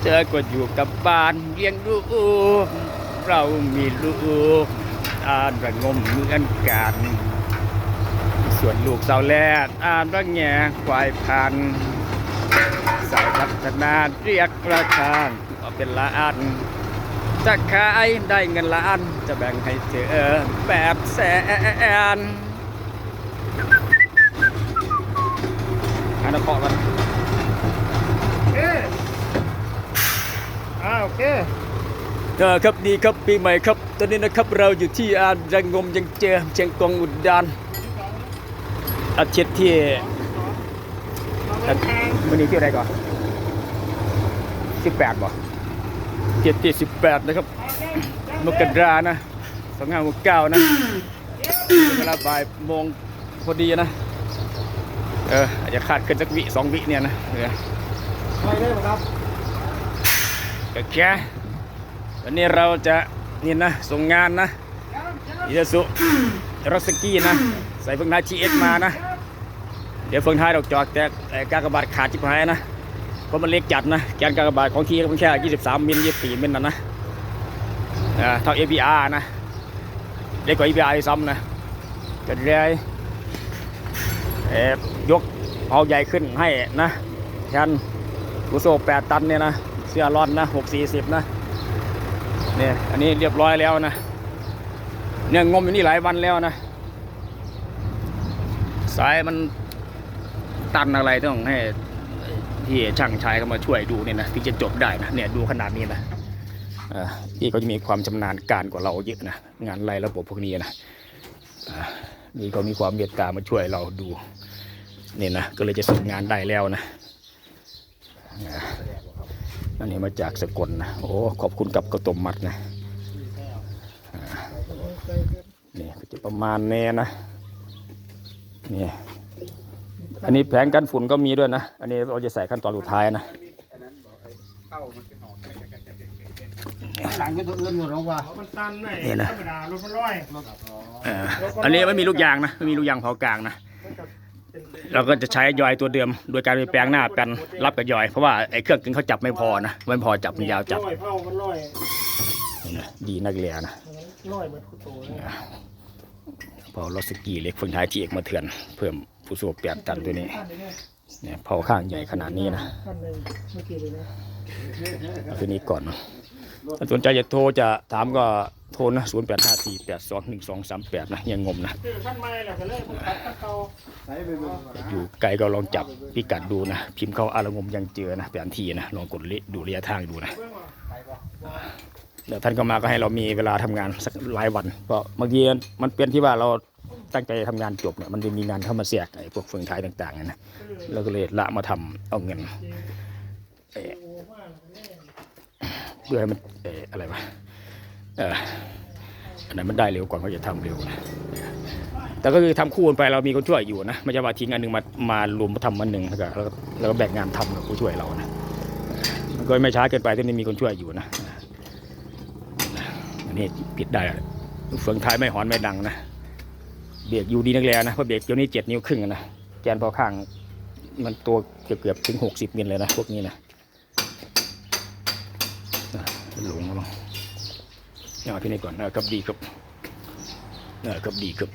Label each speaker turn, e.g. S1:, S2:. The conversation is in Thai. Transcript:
S1: เธอก็อยู่กับบ้านเลี้ยงลูกเรามีลูกอ่านระงมเหมือนกันส่วนลูกสาวแลดอ่านว่าแงควายพันสาวพัฒนาเรียกราคาก็เป็นล้านจะขายได้เงินล้านจะแบ่งให้เธอแปดแสนอันนั้นเคาะกัน
S2: โอเค อ่าโอเค
S1: เออครับดีครับปีใหม่ครับ ตอนนี้นะครับเราอยู่ที่อานระงมยังเจอเชียงกงอุดานอาทิตย์ที่อาวันนี้ที่อะไรก่อนสิบแปดบ่เจ็ดที่สิบแปดนะครับมกรานะสองห้าหกเก้านะเวลาบ่ายโมงพอดีนะ เอออาจจะขาดขึ้นสักวิสองวิเนี่ยนะเออ
S2: ไปได้ไหมครับ
S1: โอเควันนี้เราจะนี่นะส่งงานนะอิซาสุรถสกี้นะ ใส่เฟืองท้ายทีเอสมานะ เดี๋ยวเฟืองท้ายดอกจอกแต่กากบาทขาดจิบหายนะเพราะมันเล็กจัดนะแกนกากบาทของทีก็เพิ่งแค่ 23มิล24มิลนะนะอ่าเท่า APR นะเล็กกว่า APR ซ้ำนะจะเลยเอ่อยกเอาใหญ่ขึ้นให้นะแทนกุโซ8ตันเนี่ยนะ สื้อร้อนนะหกสี่สิบนะเนี่ยอันนี้เรียบร้อยแล้วนะเนี่ยงมอยู่นี่หลายวันแล้วนะสายมันตันอะไรต้องให้ที่ช่างชายเขามาช่วยดูเนี่ยนะถึงจะจบได้นะเนี่ยดูขนาดนี้นะอ่อพี่เขาจะมีความชำนาญการกว่าเราเยอะนะงานไรระบบพวกนี้นะอ่านี่เขามีความเมตตามาช่วยเราดูเนี่ยนะก็เลยจะส่งงานได้แล้วนะ อันนี้มาจากสกลนะโอ้ขอบคุณกับกระตมมัดนะอ่านี่ก็จะประมาณนี้นะนี่อันนี้แผงกันฝุ่นก็มีด้วยนะ อันนี้เราจะใส่ขั้นตอนสุดท้ายนะ
S2: สั่งเป็นตัวอื่นหมดแล้วว่ะ
S3: มันตันไหน
S1: นี่นะ
S3: ธรรมดารถมันร้อย
S1: เอ่ออันนี้ไม่มีลูกยางนะไม่มีลูกยางเผากลางนะ เราก็จะใช้ยอยตัวเดิม โดยการไปแปลงหน้าแปลนรับกับยอย เพราะว่าไอ้เครื่องกึ่งเขาจับไม่พอนะไม่พอจับมันยาวจับ
S3: ร้อยเผามันร้อย
S1: ดีนักเรียนะ
S3: ร้อยเหมือนคุโตเลย
S1: พอรถสกีเล็กฝึงท้ายที่เอกมาเถื่อนเพิ่มผู้สูบแปดตันตัวนี้เนี่ยเผาข้างใหญ่ขนาดนี้นะ
S3: ท่านหนึ่งเมื่อกี้เลยน
S1: นี้ก่อนนะถ้าสนใจจะโทรจะถามก็ โทรนะศูนย์แปดห้าสี่แปดสองหนึ่งสองสามแปดนะยังงมนะ
S3: คือขั้นไม้แหละก็เลยมันตัดขั้นเก่า
S2: ใส่ไปเบิ่ง
S1: อยู่ไกลก็ลองจับพิกัดดูนะ พิมพ์เข้าอารางมยังเจอนะแผนที่นะลองกดลิดูระยะทางดูนะ
S3: เบื้องว่า
S1: เดี๋ยวท่านก็มาก็ให้เรามีเวลาทำงานสักหลายวันเพราะบางทีมันเป็นที่ว่าเราตั้งใจทำงานจบเนี่ยมันจะมีงานเข้ามาแทรกไอ้พวกเฟืองท้ายต่างๆนะเราก็เลยละมาทำเอาเงิน
S3: โอ้มากเลย
S1: เพื่อให้มันเอออะไรวะเอันไหนมันได้เร็วก่อนก็จะทำเร็วนะแต่ก็คือทำคู่กันไปเรามีคนช่วยอยู่นะไม่ใช่ว่าทิ้งอันหนึ่งมามารวมทำอันหนึ่งแล้วก็แล้วก็แบ่งงานทำกับผู้ช่วยเรานะมันก็ไม่ช้าเกินไปที่นี่มีคนช่วยอยู่นะอันนี้ปิดได้แล้วเฟืองท้ายไม่หอนไม่ดังนะเบรกอยู่ดีนักแลนะเพราะเบรกเดี๋ยวนี้เจ็ดนิ้วครึ่งนะแกนพอข้างมันตัวเกือบๆถึงหกสิบมิลเลยนะพวกนี้นะหลงแล้ว เอาที่นี่ก่อนนะครับดีครับนะครับดีครับ